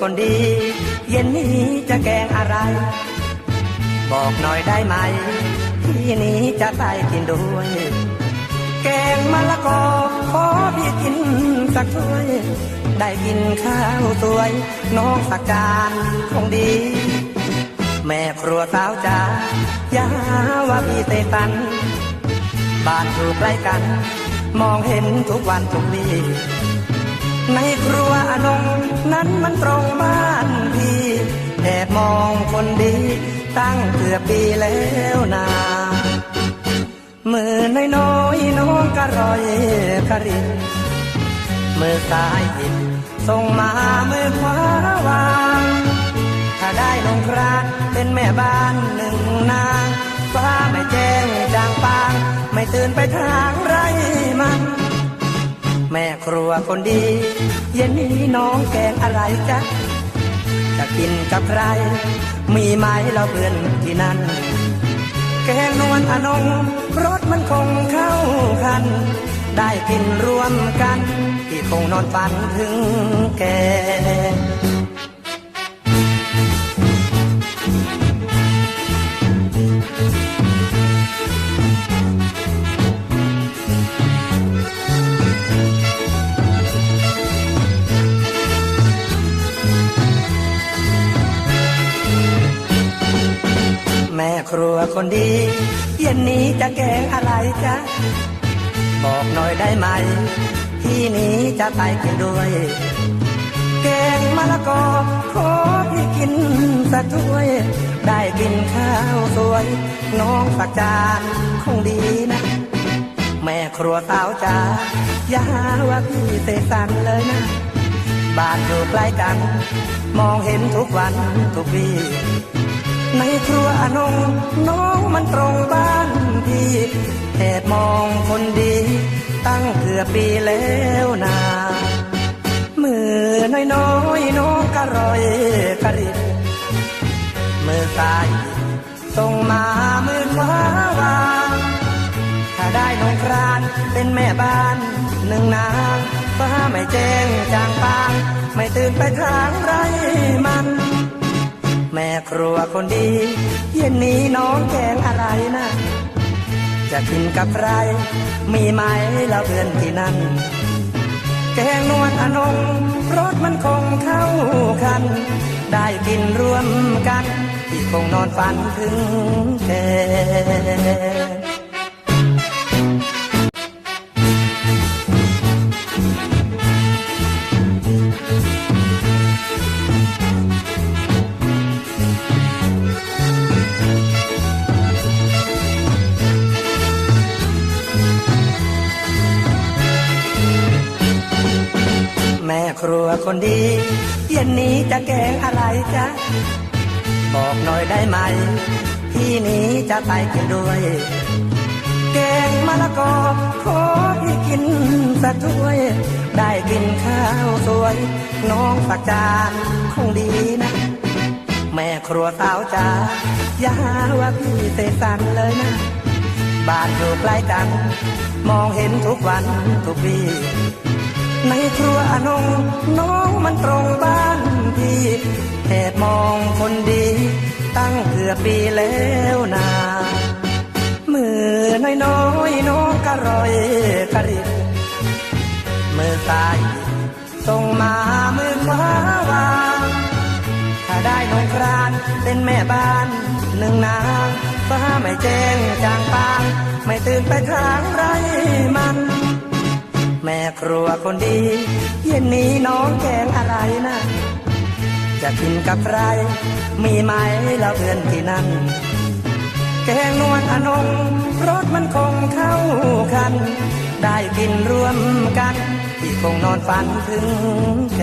คนดี เย็นนี้จะแกงอะไร บอกหน่อยได้ไหม ที่นี้จะไปกินด้วย แกงมะละกอขอพี่กินสักถ้วย ได้กินข้าวสวย น้องสักจานคงดี แม่ครัวสาวจ๋าอย่าหาว่าพี่เตตัน บ้านอยู่ใกล้กัน มองเห็นทุกวันทุกวีในครัวอนง นั้นมันตรงบ้านพี่แอบมองคนดี ตั้งเกือบปีแล้วนามือน้อยๆน้องกระรอยกระรินมือซ้ายหยิบส่งมามือขวาวางถ้าได้ลงครานเป็นแม่บ้านหนึ่งนางฟ้าไม่แจ้งจางปาง ไม่ตื่นไปทางไรมัน แม่ครัวคนดี เย็นนี้น้องแกงอะไรจ๊ะจะกินกับใคร มีไหมเราเพื่อนที่นั่น แกงนวลอนงรสมันคงเข้ากัน ได้กินรวมกัน ที่คงนอนฝันถึงแก รัวคนดี เย็นนี้จะแกงอะไรจ๊ะ บอกหน่อยได้ไหม ที่นี้จะไปกินด้วย แกงมะละกอขอพี่กินสักถ้วย ได้กินข้าวสวย น้องสักจานคงดีนะ แม่ครัวสาวจ๋าอย่าหาว่าพี่เสสรรเลยนะ บ้านอยู่ใกล้กัน มองเห็นทุกวันทุกวี ในครัวอนงน้องมันตรงบ้านพี่แอบมองคนดี ตั้งเกือบปีแล้วนามือน้อยๆน้องกระรอยกระริบมือซ้ายส่งมามือขวาวางถ้าได้นงครานเป็นแม่บ้านหนึ่งนางฟ้าไม่แจ้งจางปาง ไม่ตื่นไปทางไรมัน แม่ครัวคนดี เย็นนี้น้องแกงอะไรนะ จะกินกับใคร มีไหมเราเพื่อนที่นั่น แกงนวลอนงรสมันคงเข้ากัน ได้กินรวมกัน ที่คงนอนฝันถึงแก แม่ครัวคนดี เย็นนี้จะแกงอะไรจ๊ะ บอกหน่อยได้ไหม พี่นี้จะไปกินด้วย แกงมะละกอขอพี่กินสักถ้วย ได้กินข้าวสวย น้องสักจานคงดีนะ แม่ครัวสาวจ๋าอย่าหาว่าพี่เสสรรเลยนะ บ้านอยู่ใกล้กัน มองเห็นทุกวันทุกวี ในครัวอนงน้องมันตรงบ้านพี่แอบมองคนดี ตั้งเกือบปีแล้วนามือน้อยๆน้องกระรอยกระริบมือซ้ายส่งมามือขวาวางถ้าได้น้องครานเป็นแม่บ้านหนึ่งนางฟ้าไม่แจ้งจางปาง ไม่ตื่นไปทางไรมัน ครัวคนดี เย็นนี้น้องแกงอะไรนะ จะกินกับใคร มีไหมเราเพื่อนที่นั่น แกงนวลอนงรสมันคงเข้ากัน ได้กินร่วมกัน ที่คงนอนฝันถึงแก